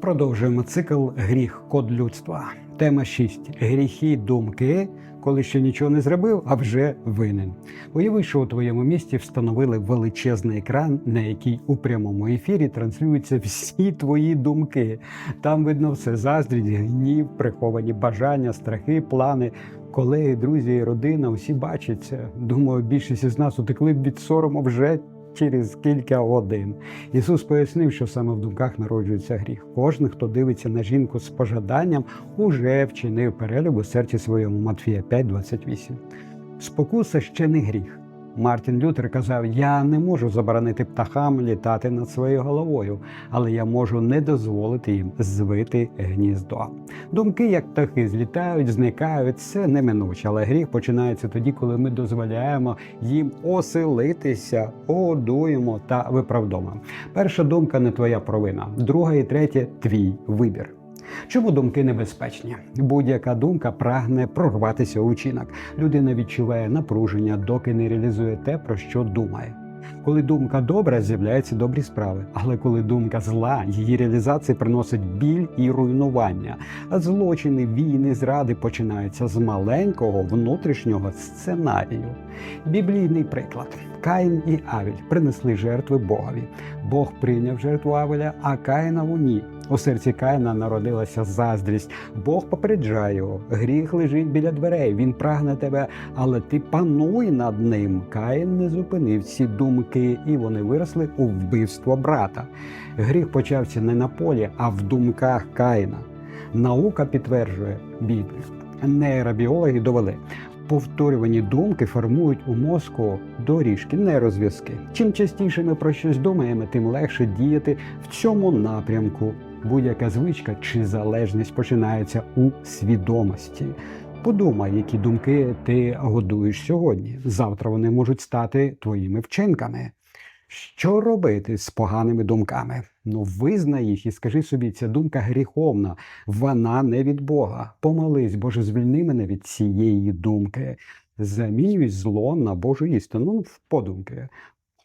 Продовжуємо цикл Гріх код людства. Тема 6. Гріхи, думки, коли ще нічого не зробив, а вже винен. Уяви, що у твоєму місті встановили величезний екран, на який у прямому ефірі транслюються всі твої думки. Там видно все заздрість, гнів, приховані бажання, страхи, плани. Колеги, друзі, родина усі бачаться. Думаю, більшість із нас утекли б від сорому вже через кілька годин. Ісус пояснив, що саме в думках народжується гріх. Кожен, хто дивиться на жінку з пожаданням, уже вчинив перелюб у серці своєму Матфія 5,28. Спокуса ще не гріх. Мартін Лютер казав: Я не можу заборонити птахам літати над своєю головою, але я можу не дозволити їм звити гніздо. Думки, як птахи, злітають, зникають, це неминуче, але гріх починається тоді, коли ми дозволяємо їм оселитися, годуємо та виправдовуємо. Перша думка не твоя провина, друга і третя твій вибір. Чому думки небезпечні? Будь-яка думка прагне прорватися у вчинок. Людина відчуває напруження, доки не реалізує те, про що думає. Коли думка добра, з'являються добрі справи. Але коли думка зла, її реалізація приносить біль і руйнування. А злочини, війни, зради починаються з маленького внутрішнього сценарію. Біблійний приклад: Каїн і Авіль принесли жертви Богові. Бог прийняв жертву Авеля, а Каїнову ні. У серці Каїна народилася заздрість. Бог попереджає його. Гріх лежить біля дверей. Він прагне тебе, але ти пануй над ним. Каїн не зупинив ці думки, і вони виросли у вбивство брата. Гріх почався не на полі, а в думках Каїна. Наука підтверджує Біблію. Нейробіологи довели. Повторювані думки формують у мозку доріжки, нейрозв'язки. Чим частіше ми про щось думаємо, тим легше діяти в цьому напрямку. Будь-яка звичка чи залежність починається у свідомості. Подумай, які думки ти годуєш сьогодні. Завтра вони можуть стати твоїми вчинками. Що робити з поганими думками? Ну, визнай їх і скажи собі, ця думка гріховна, вона не від Бога. Помолись, Боже, звільни мене від цієї думки. Замінюй зло на Божу істину, ну, в подумки.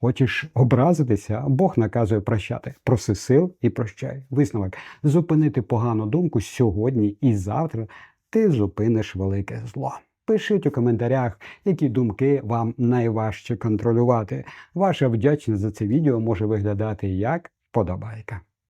Хочеш образитися, Бог наказує прощати. Проси сил і прощай. Висновок зупинити погану думку сьогодні і завтра ти зупиниш велике зло. Пишіть у коментарях, які думки вам найважче контролювати. Ваша вдячність за це відео може виглядати як подобайка.